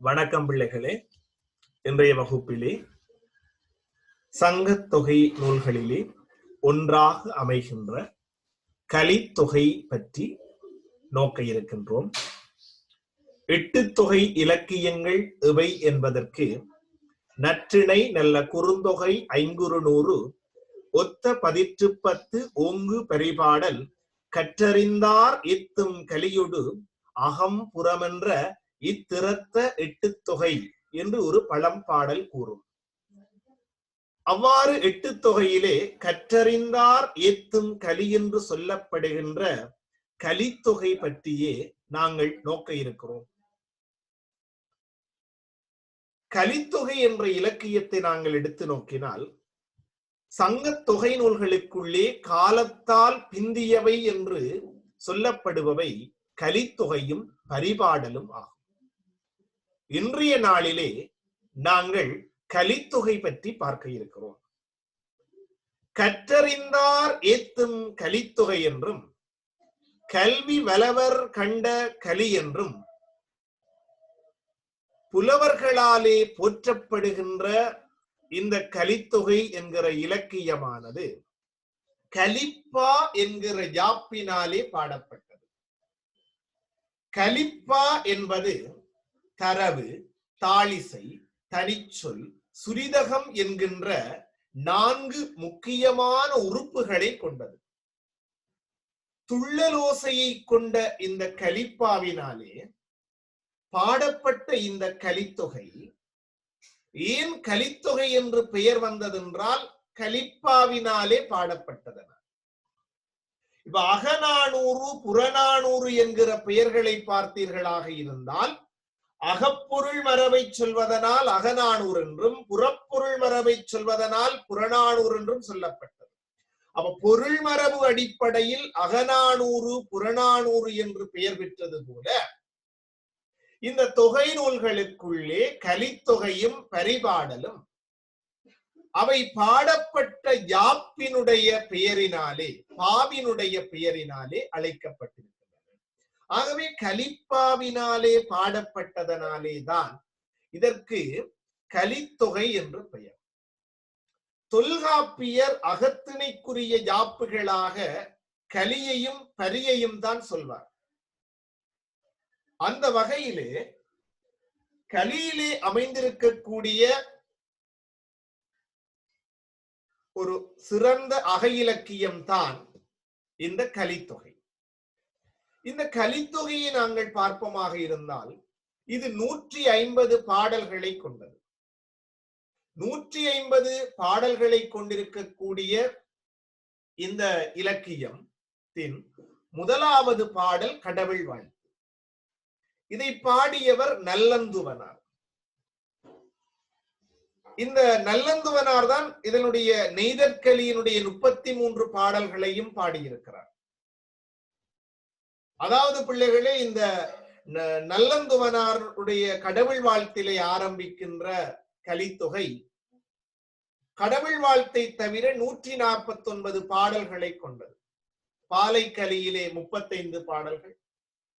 வணக்கம் பிள்ளைகளே. இன்றைய வகுப்பிலே சங்கத் தொகை நூல்களிலே ஒன்றாக அமைகின்ற கலித்தொகை பற்றி நோக்க இருக்கின்றோம். எட்டு தொகை இலக்கியங்கள் இவை என்பதற்கு நற்றிணை நல்ல குறுந்தொகை ஐங்குறு நூறு ஒத்த பதிற்று பத்து ஓங்கு பரிபாடல் கற்றறிந்தார் இத்தும் கலியொடு அகம் புறமென்ற இத்திறத்த எட்டு தொகை என்று ஒரு பழம்பாடல் கூறும். அவ்வாறு எட்டு தொகையிலே கற்றறிந்தார் ஏத்தும் கலி என்று சொல்லப்படுகின்ற கலித்தொகை பற்றியே நாங்கள் நோக்க இருக்கிறோம். கலித்தொகை என்ற இலக்கியத்தை நாங்கள் எடுத்து நோக்கினால் சங்கத் தொகை நூல்களுக்குள்ளே காலத்தால் பிந்தியவை என்று சொல்லப்படுபவை கலித்தொகையும் பரிபாடலும் ஆகும். இன்றைய நாளிலே நாங்கள் கலித்தொகை பற்றி பார்க்க இருக்கிறோம். கற்றறிந்தார் ஏத்தும் கலித்தொகை என்றும் கல்வி வலவர் கண்ட கலி என்றும் புலவர்களாலே போற்றப்படுகின்ற இந்த கலித்தொகை என்கிற இலக்கியமானது கலிப்பா என்கிற யாப்பினாலே பாடப்பட்டது. கலிப்பா என்பது தரவு தாளிசை தனிச்சொல் சுரிதகம் என்கின்ற நான்கு முக்கியமான உறுப்புகளை கொண்டது. துள்ளலோசையை கொண்ட இந்த கலிப்பாவினாலே பாடப்பட்ட இந்த கலித்தொகை ஏன் கலித்தொகை என்று பெயர் வந்ததென்றால் கலிப்பாவினாலே பாடப்பட்டதன. இப்ப அகநானூறு புறநானூறு என்கிற பெயர்களை பார்த்தீர்களாக இருந்தால் அகப்பொருள் மரபை சொல்வதனால் அகநானூர் என்றும் புறப்பொருள் மரபை சொல்வதனால் புறநானூர் என்றும் சொல்லப்பட்டது. அப்ப பொருள் மரபு அடிப்படையில் அகநானூறு புறநானூறு என்று பெயர் பெற்றது போல இந்த தொகை நூல்களுக்குள்ளே கலித்தொகையும் பரிபாடலும் அவை பாடப்பட்ட யாப்பினுடைய பெயரினாலே பாவினுடைய பெயரினாலே அழைக்கப்பட்டது ஆகவே கலிப்பாவினாலே பாடப்பட்டதனாலே தான் இதற்கு கலித்தொகை என்று பெயர். தொல்காப்பியர் அகத்திணைக்குரிய யாப்புகளாக கலியையும் பரியையும் தான் சொல்வார். அந்த வகையிலே கலியிலே அமைந்திருக்கக்கூடிய ஒரு சிறந்த அக இலக்கியம் தான் இந்த கலித்தொகை. இந்த கலித்தொகையை நாங்கள் பார்ப்போமாக இருந்தால் இது நூற்றி ஐம்பது பாடல்களை கொண்டது. நூற்றி ஐம்பது பாடல்களை கொண்டிருக்கக்கூடிய இந்த இலக்கியம் முதலாவது பாடல் கடவுள் வாழ்த்து இதை பாடியவர் நல்லந்துவனார். இந்த நல்லந்துவனார் தான் இதனுடைய நெய்தற்கலியினுடைய முப்பத்தி மூன்று பாடல்களையும் பாடியிருக்கிறார். அதாவது பிள்ளைகளே இந்த நல்லந்துவனாருடைய கடவுள் வாழ்த்திலே ஆரம்பிக்கின்ற கலித்தொகை. கடவுள் வாழ்த்தை தவிர நூற்றி நாற்பத்தி ஒன்பது பாடல்களை கொண்டது. பாலை கலியிலே முப்பத்தைந்து பாடல்கள்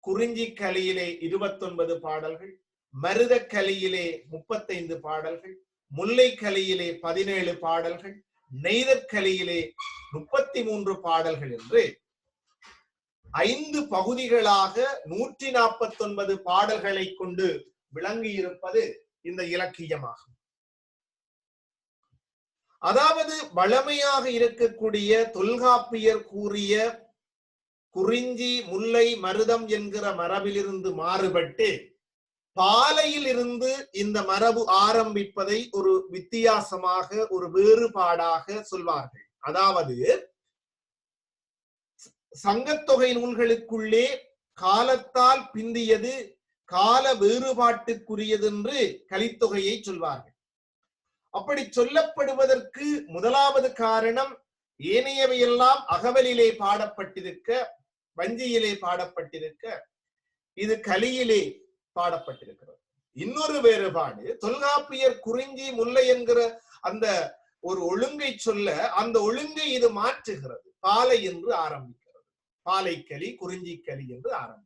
குறிஞ்சி கலியிலே இருபத்தொன்பது பாடல்கள் மருத கலியிலே முப்பத்தைந்து பாடல்கள் முல்லை கலியிலே பதினேழு பாடல்கள் நெய்தற்கலியிலே முப்பத்தி மூன்று பாடல்கள் என்று ஐந்து பகுதிகளாக நூற்றி நாற்பத்தி ஒன்பது பாடல்களை கொண்டு விளங்கி இருப்பது இந்த இலக்கியமாகும். அதாவது வளமையாக இருக்கக்கூடிய தொல்காப்பியர் கூறிய குறிஞ்சி முல்லை மருதம் என்கிற மரபிலிருந்து மாறுபட்டு பாலையில் இருந்து இந்த மரபு ஆரம்பிப்பதை ஒரு வித்தியாசமாக ஒரு வேறுபாடாக சொல்வார்கள். அதாவது சங்கத்தொகை நூல்களுக்குள்ளே காலத்தால் பிந்தியது கால வேறுபாட்டுக்குரியது என்று கலித்தொகையை சொல்வார்கள். அப்படி சொல்லப்படுவதற்கு முதலாவது காரணம் ஏனையவையெல்லாம் அகவலிலே பாடப்பட்டிருக்க வஞ்சியிலே பாடப்பட்டிருக்க இது கலியிலே பாடப்பட்டிருக்கிறது. இன்னொரு வேறுபாடு தொல்காப்பியர் குறிஞ்சி முல்லை என்கிற அந்த ஒரு ஒழுங்கை சொல்ல அந்த ஒழுங்கை இது மாற்றுகிறது பாலை என்று ஆரம்பிக்கிறது. பாலைக்களி குறிஞ்சிக்களி என்று ஆரம்பிக்கிறது.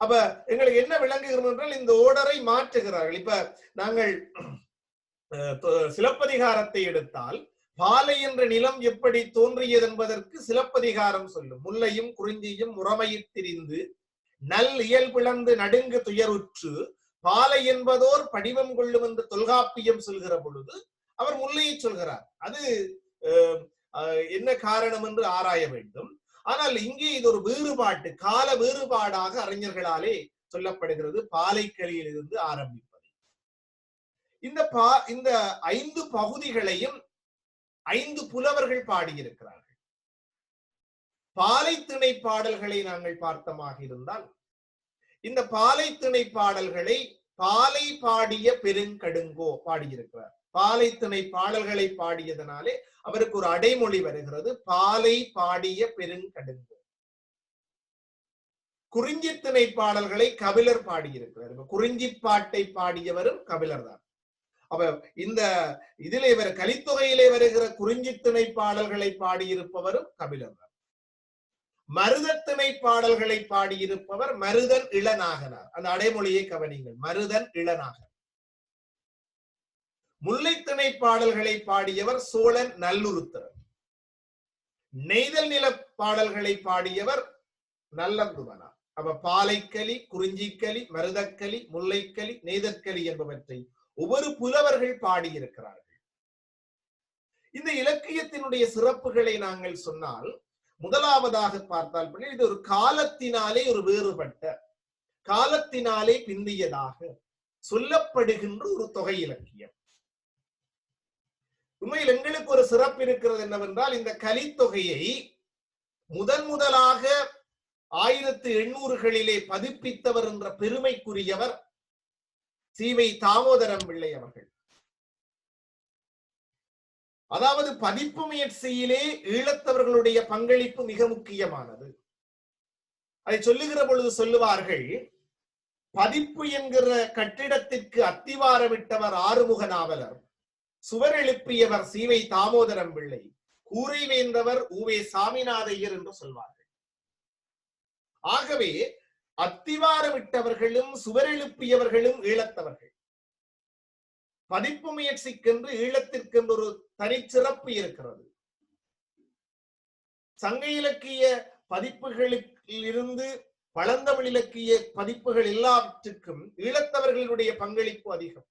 அப்ப எங்களுக்கு என்ன விளங்குகிறது என்றால் இந்த ஓடரை மாற்றுகிறார்கள். இப்ப நாங்கள் சிலப்பதிகாரத்தை எடுத்தால் பாலை என்ற நிலம் எப்படி தோன்றியது என்பதற்கு சிலப்பதிகாரம் சொல்லும். முல்லையும் குறிஞ்சியும் முறைமையிற் திரிந்து நல் இயல் பிளந்து நடுங்கு துயருற்று பாலை என்பதோர் படிவம் கொள்ளும் என்று தொல்காப்பியம் சொல்கிற பொழுது அவர் முல்லையை சொல்கிறார். அது அஹ், என்ன காரணம் என்று ஆராய வேண்டும். ஆனால் இங்கே இது ஒரு வேறுபாட்டு கால வேறுபாடாக அறிஞர்களாலே சொல்லப்படுகிறது. பாலைக்கலியில் இருந்து ஆரம்பிப்பது. இந்த பா இந்த ஐந்து பகுதிகளையும் ஐந்து புலவர்கள் பாடியிருக்கிறார்கள். பாலை திணை பாடல்களை நாங்கள் பார்த்தமாக இருந்தால் இந்த பாலை திணை பாடல்களை பாலை பாடிய பெருங்கடுங்கோ பாடியிருக்கிறார். பாலை பாடல்களை பாடியதனாலே அவருக்கு ஒரு அடைமொழி வருகிறது. பாலை பாடிய பெருங்கடுங்கு குறிஞ்சித்திணை பாடல்களை கபிலர் பாடியிருக்கிறார். இப்ப குறிஞ்சி பாட்டை பாடியவரும் கபிலர் தான். அப்ப இந்த இதிலே இவர் கலித்தொகையிலே வருகிற குறிஞ்சித்திணை பாடல்களை பாடியிருப்பவரும் கபிலர் தான். மருதத்திணை பாடல்களை பாடியிருப்பவர் மருதன் இளநாகனார். அந்த அடைமொழியை கவனிங்கள் மருதன் இளநாகர். முல்லைத்திணை பாடல்களை பாடியவர் சோழன் நல்லுருத்தரர் நெய்தல் நில பாடல்களை பாடியவர் நல்லந்துவனார் அப்ப பாலைக்கலி குறிஞ்சிக்கலி மருதக்கலி முல்லைக்கலி நெய்தற்கலி என்பவற்றை ஒவ்வொரு புலவர்கள் பாடியிருக்கிறார்கள். இந்த இலக்கியத்தினுடைய சிறப்புகளை நாங்கள் சொன்னால் முதலாவதாக பார்த்தால் இது ஒரு காலத்தினாலே ஒரு வேறுபட்ட காலத்தினாலே பிந்தியதாக சொல்லப்படுகின்ற ஒரு தொகை இலக்கியம். உண்மையில் எங்களுக்கு ஒரு சிறப்பு இருக்கிறது என்னவென்றால் இந்த கலித்தொகையை முதன் முதலாக ஆயிரத்து எண்ணூறுகளிலே பதிப்பித்தவர் என்ற பெருமைக்குரியவர் சீவை தாமோதரம் பிள்ளை அவர்கள். அதாவது பதிப்பு முயற்சியிலே ஈழத்தவர்களுடைய பங்களிப்பு மிக முக்கியமானது. அதை சொல்லுகிற பொழுது சொல்லுவார்கள் பதிப்பு என்கிற கட்டிடத்திற்கு அத்திவாரமிட்டவர் ஆறுமுக நாவலர் சுவர் எழுப்பியவர் சீவை தாமோதரம் பிள்ளை. கூரை வேந்தவர் ஊவே சாமிநாதையர் என்று சொல்வார்கள். ஆகவே அத்திவாரமிட்டவர்களும் சுவர் எழுப்பியவர்களும் ஈழத்தவர்கள். பதிப்பு முயற்சிக்கென்று ஈழத்திற்கென்று ஒரு தனிச்சிறப்பு இருக்கிறது. சங்க இலக்கிய பதிப்புகளில் இருந்து பழந்தமிழ் இலக்கிய பதிப்புகள் எல்லாவற்றுக்கும் ஈழத்தவர்களுடைய பங்களிப்பு அதிகம்.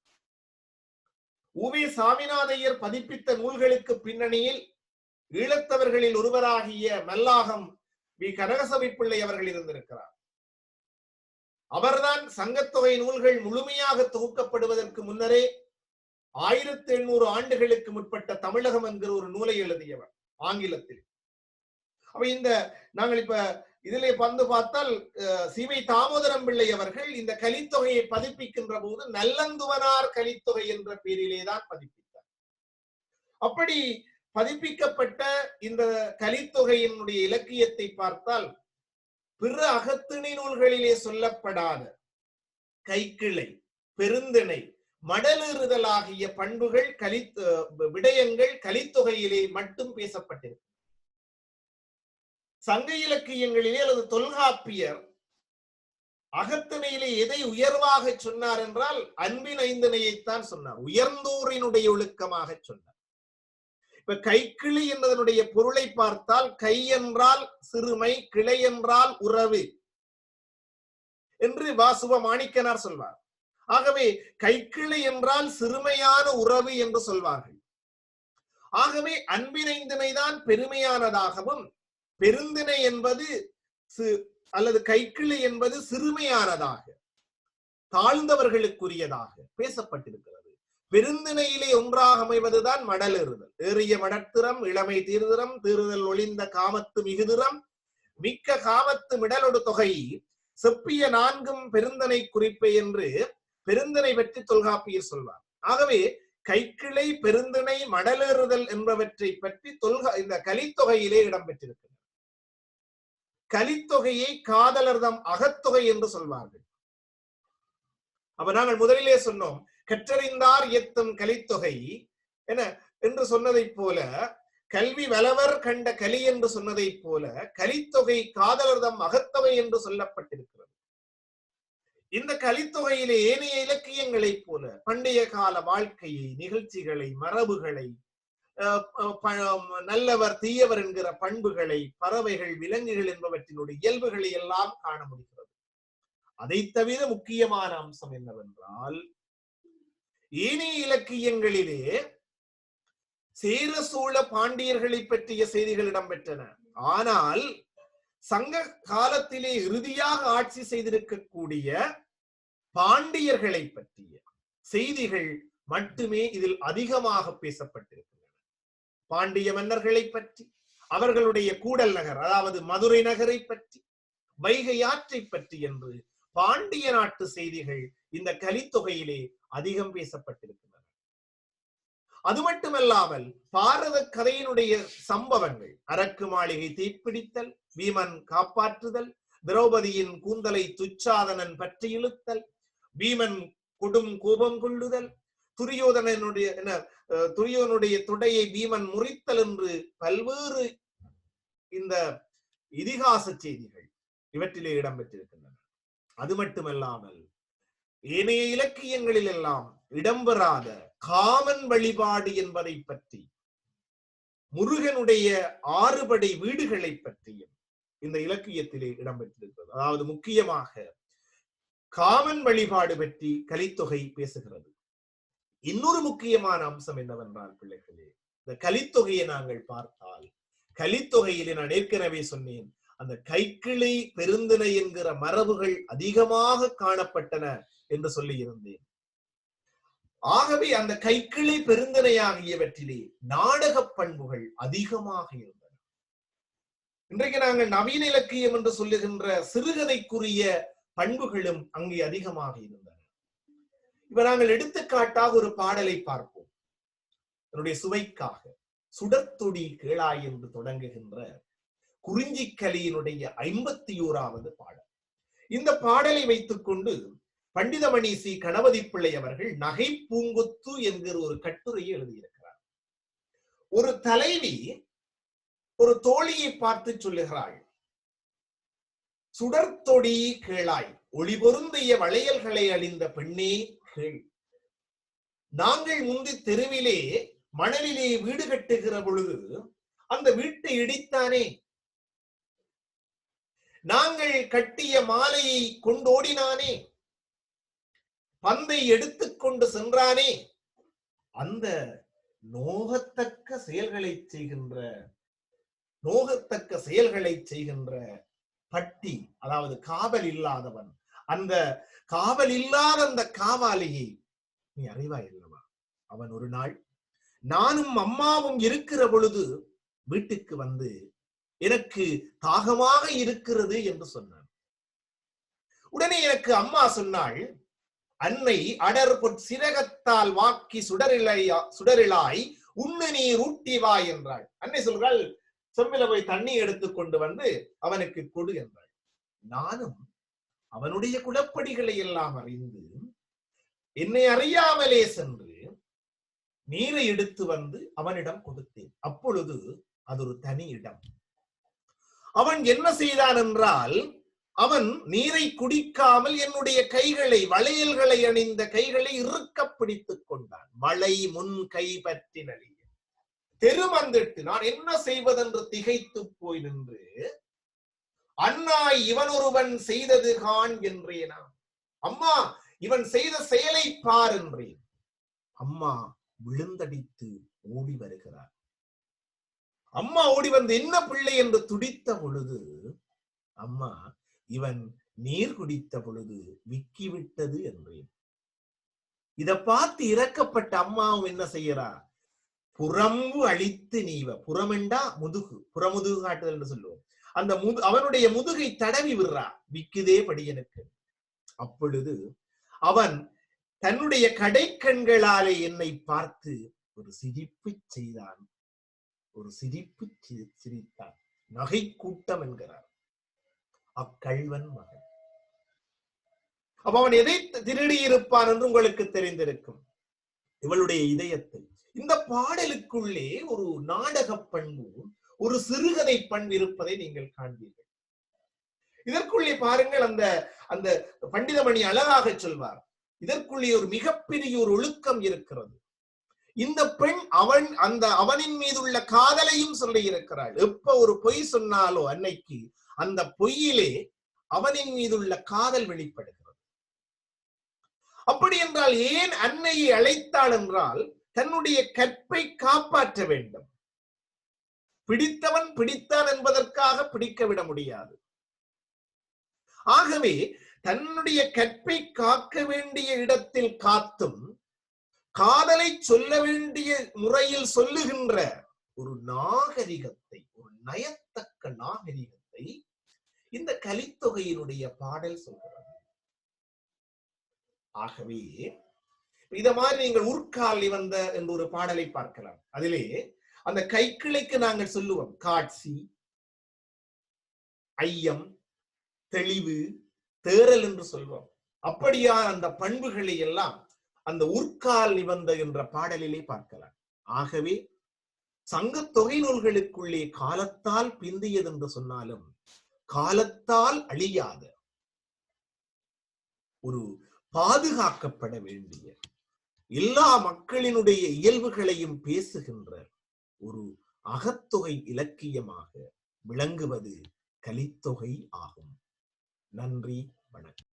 உவி சாமிநாதையர் பதிப்பித்த நூல்களுக்கு பின்னணியில் ஈழத்தவர்களில் ஒருவராகிய மல்லாகம் வி. கனகசபை பிள்ளை அவர்கள் இருந்திருக்கிறார். அவர்தான் சங்கத்தொகை நூல்கள் முழுமையாக தொகுக்கப்படுவதற்கு முன்னரே ஆயிரத்தி எண்ணூறு ஆண்டுகளுக்கு முற்பட்ட தமிழகம் என்கிற ஒரு நூலை எழுதியவர் ஆங்கிலத்தில். அப்ப இந்த நாங்கள் இப்ப இதிலே வந்து பார்த்தால் சிவை தாமோதரம் பிள்ளை அவர்கள் இந்த கலித்தொகையை பதிப்பிக்கின்ற போது நல்லந்துவனார் கலித்தொகை என்ற பெயரிலே தான் பதிப்பித்தார். அப்படி பதிப்பிக்கப்பட்ட இந்த கலித்தொகையினுடைய இலக்கியத்தை பார்த்தால் பிற அகத்திணை நூல்களிலே சொல்லப்படாத கைக்கிளை பெருந்திணை மடலுறுதலாகிய பண்புகள் கலித்து விடயங்கள் கலித்தொகையிலே மட்டும் பேசப்பட்டிருக்கு சங்க இலக்கியங்களிலே அல்லது தொல்காப்பியர் அகத்திணையிலே எதை உயர்வாக சொன்னார் என்றால் அன்பின் ஐந்திணையைத்தான் சொன்னார். உயர்ந்தோரினுடைய ஒழுக்கமாக சொன்னார். இப்ப கைக்கிளி என்பதனுடைய பொருளை பார்த்தால் கை என்றால் சிறுமை கிளை என்றால் உறவு என்று வாசுவ மாணிக்கனார் சொல்வார். ஆகவே கைக்கிளை என்றால் சிறுமையான உறவு என்று சொல்வார்கள். ஆகவே அன்பினைந்தினை தான் பெருமையானதாகவும் பெருந்திணை என்பது அல்லது கைக்கிளை என்பது சிறுமையானதாக தாழ்ந்தவர்களுக்குரியதாக பேசப்பட்டிருக்கிறது. பெருந்திணையிலே ஒன்றாக அமைவதுதான் மடலெறுதல். ஏறிய மடத்திறம் இளமை தீர்திறம் தீறுதல் ஒளிந்த காமத்து மிகுதிறம் மிக்க காமத்து மிடலொடு தொகை செப்பிய நான்கும் பெருந்தனை குறிப்பை என்று பெருந்தனை பற்றி தொல்காப்பியர் சொல்வார். ஆகவே கைக்கிளை பெருந்திணை மடலேறுதல் என்பவற்றை பற்றி தொல்கா இந்த கலித்தொகையிலே இடம்பெற்றிருக்கிறது கலித்தொகையை காதலர்தம் அகத்தொகை என்று சொல்வார்கள். அப்ப நாங்கள் முதலிலே சொன்னோம் கற்றறிந்தார் எத்தும் கலித்தொகை என என்று சொன்னதைப் போல கல்வி வலவர் கண்ட கலி என்று சொன்னதைப் போல கலித்தொகை காதலர்தம் அகத்தொகை என்று சொல்லப்பட்டிருக்கிறது. இந்த கலித்தொகையிலே ஏனைய இலக்கியங்களைப் போல பண்டைய கால வாழ்க்கையை நிகழ்ச்சிகளை மரபுகளை நல்லவர் தீயவர் என்கிற பண்புகளை பறவைகள் விலங்குகள் என்பவற்றினுடைய இயல்புகளை எல்லாம் காண முடிகிறது. அதை தவிர முக்கியமான அம்சம் என்னவென்றால் ஏனைய இலக்கியங்களிலே சேர சோழ பாண்டியர்களை பற்றிய செய்திகள் இடம்பெற்றன. ஆனால் சங்க காலத்திலே இறுதியாக ஆட்சி செய்திருக்கக்கூடிய பாண்டியர்களை பற்றிய செய்திகள் மட்டுமே இதில் அதிகமாக பேசப்பட்டிருக்கிறது. பாண்டிய மன்னர்களை பற்றி அவர்களுடைய கூடல் நகர் அதாவது மதுரை நகரை பற்றி வைகை ஆற்றை பற்றி என்று பாண்டிய நாட்டு செய்திகள் இந்த கலித்தொகையிலே அதிகம் பேசப்பட்டிருக்கின்றன. அது மட்டுமல்லாமல் பாரத கதையினுடைய சம்பவங்கள் அரக்கு மாளிகை தீப்பிடித்தல் வீமன் காப்பாற்றுதல் திரௌபதியின் கூந்தலை துச்சாதனன் பற்றி இழுத்தல் வீமன் கொடும் கோபம் கொள்ளுதல் துரியோதனனுடைய என்ன, அஹ், துடையை பீமன் முறித்தல் என்று பல்வேறு இந்த இதிகாச செய்திகள் இவற்றிலே இடம்பெற்றிருக்கின்றன. அது மட்டுமல்லாமல் ஏனைய இலக்கியங்களில் எல்லாம் இடம்பெறாத காமன் வழிபாடு என்பதை பற்றி முருகனுடைய ஆறுபடை வீடுகளை பற்றியும் இந்த இலக்கியத்திலே இடம்பெற்றிருக்கிறது. அதாவது முக்கியமாக காமன் வழிபாடு பற்றி கலித்தொகை பேசுகிறது. இன்னொரு முக்கியமான அம்சம் என்னவென்றால் பிள்ளைகளே இந்த கலித்தொகையை நாங்கள் பார்த்தால் கலித்தொகையிலே நான் ஏற்கனவே சொன்னேன் அந்த கைக்கிளை பெருந்திணை என்கிற மரபுகள் அதிகமாக காணப்பட்டன என்று சொல்லி இருந்தேன். ஆகவே அந்த கைக்கிளை பெருந்திணை ஆகியவற்றிலே நாடக பண்புகள் அதிகமாக இருந்தன. இன்றைக்கு நாங்கள் நவீன இலக்கியம் என்று சொல்லுகின்ற சிறுகதைக்குரிய பண்புகளும் அங்கே அதிகமாக இருந்தன. இப்ப நாங்கள் எடுத்துக்காட்டாக ஒரு பாடலை பார்ப்போம். என்னுடைய சுவைக்காக சுடத்தொடி கேளாய் என்று தொடங்குகின்ற குறிஞ்சிக்கலியினுடைய ஐம்பத்தி ஓராவது பாடல். இந்த பாடலை வைத்துக்கொண்டு பண்டிதமணி சி. கணபதி பிள்ளை அவர்கள் நகை பூங்கொத்து என்கிற ஒரு கட்டுரையை எழுதியிருக்கிறார். ஒரு தலைவி ஒரு தோழியை பார்த்து சொல்லுகிறாள் சுடர்த்தொடி கேளாய் ஒளி பொருந்திய வளையல்களை அழிந்த பெண்ணே நாங்கள் முந்தி தெருவிலே மணலிலே வீடு கட்டுகிற பொழுது அந்த வீட்டை இடித்தானே? நாங்கள் கட்டிய மாலையை கொண்டோடினானே? பந்தை எடுத்துக்கொண்டு சென்றானே? அந்த நோகத்தக்க செயல்களை செய்கின்ற நோகத்தக்க செயல்களை செய்கின்ற பட்டி அதாவது காதல் இல்லாதவன் அந்த காவல் இல்லாத அந்த காவாலியை நீ அறிவாய் அல்லவா? அவன் ஒரு நாள் நானும் அம்மாவும் இருக்கிற பொழுது வீட்டுக்கு வந்து எனக்கு தாகமாக இருக்கிறது என்று சொன்னான். உடனே எனக்கு அம்மா சொன்னாள் அன்னை அடர் பொற் சிரகத்தால் வாக்கி சுடரிலையா சுடரிலாய் உண்ணு நீர் ஊட்டி வா என்றாள். அன்னை சொல்றாள் செம்மில போய் தண்ணி எடுத்து கொண்டு வந்து அவனுக்கு கொடு என்றாள். நானும் அவனுடைய குலப்படிகளை எல்லாம் அறிந்து என்னை அறியாமலே சென்று நீரை எடுத்து வந்து அவனிடம் கொடுத்தேன். அப்பொழுது அது ஒரு தனி இடம். அவன் என்ன செய்தான் என்றால் அவன் நீரை குடிக்காமல் என்னுடைய கைகளை வளையல்களை அணிந்த கைகளை இறுக்க பிடித்துக் கொண்டான். மழை முன் கை பற்றி நலிய. தெருமந்திட்டு நான் என்ன செய்வதென்று திகைத்து போய் நின்று அண்ணா இவன் ஒருவன் செய்தது கான் என்றேனா? அம்மா இவன் செய்த செயலை பார் என்றேன். அம்மா விழுந்தடித்து ஓடி வருகிறார் அம்மா ஓடி வந்து என்ன பிள்ளை என்று துடித்த பொழுது அம்மா இவன் நீர் குடித்த பொழுது விக்கிவிட்டது என்றேன். இத பார்த்து இறக்கப்பட்ட அம்மாவும் என்ன செய்யறா புறம்பு அழித்து நீவ புறமெண்டா முதுகு புறமுதுகு காட்டுதல் என்று சொல்லுவோம். அந்த முது அவனுடைய முதுகை தடவி விடுறா. விக்குதே படியனுக்கு. அப்பொழுது அவன் தன்னுடைய கடைக்கண்களாலே என்னை பார்த்து ஒரு சிரிப்பு செய்தான். ஒரு சிரிப்பு சிரித்தான். நகை கூட்டம் என்கிறார். அக்கள்வன் மகன். அப்ப அவன் எதை திருடி இருப்பான் என்று உங்களுக்கு தெரிந்திருக்கும். இவளுடைய இதயத்தில் இந்த பாடலுக்குள்ளே ஒரு நாடக பண்பு ஒரு சிறுகதை பண்பு இருப்பதை நீங்கள் காண்பீர்கள். இதற்குள்ளே பாருங்கள் அந்த அந்த பண்டிதமணி அழகாக சொல்வார் இதற்குள்ளே ஒரு மிகப்பெரிய ஒரு ஒழுக்கம் இருக்கிறது. இந்த பெண் அவன் அந்த அவனின் மீது உள்ள காதலையும் சொல்லி இருக்கிறாள். எப்ப ஒரு பொய் சொன்னாலோ அன்னைக்கு அந்த பொய்யிலே அவனின் மீதுள்ள காதல் வெளிப்படுகிறது. அப்படி என்றால் ஏன் அன்னையை அழைத்தாள் என்றால் தன்னுடைய கற்பை காப்பாற்ற வேண்டும். பிடித்தவன் பிடித்தான் என்பதற்காக பிடிக்க விட முடியாது. ஆகவே தன்னுடைய கற்பை காக்க வேண்டிய இடத்தில் காத்தும் காதலை சொல்ல வேண்டிய முறையில் சொல்லுகின்ற ஒரு நாகரிகத்தை ஒரு நயத்தக்க நாகரிகத்தை இந்த கலித்தொகையினுடைய பாடல் சொல்கிறது. ஆகவே இத மாதிரி நீங்கள் உட்காலி வந்த என்ற ஒரு பாடலை பார்க்கலாம். அதிலே அந்த கைக்கிளைக்கு நாங்கள் சொல்லுவோம். காட்சி ஐயம் தெளிவு தேறல் என்று சொல்வோம். அப்படியா அந்த பண்புகளை எல்லாம் அந்த உற்கால் நிபந்த என்ற பாடலிலே பார்க்கலாம். ஆகவே சங்க தொகை நூல்களுக்குள்ளே காலத்தால் பிந்தியது என்று சொன்னாலும் காலத்தால் அழியாத ஒரு பாதுகாக்கப்பட வேண்டிய எல்லா மக்களினுடைய இயல்புகளையும் பேசுகின்ற ஒரு அகத்தொகை இலக்கியமாக விளங்குவது கலித்தொகை ஆகும். நன்றி வணக்கம்.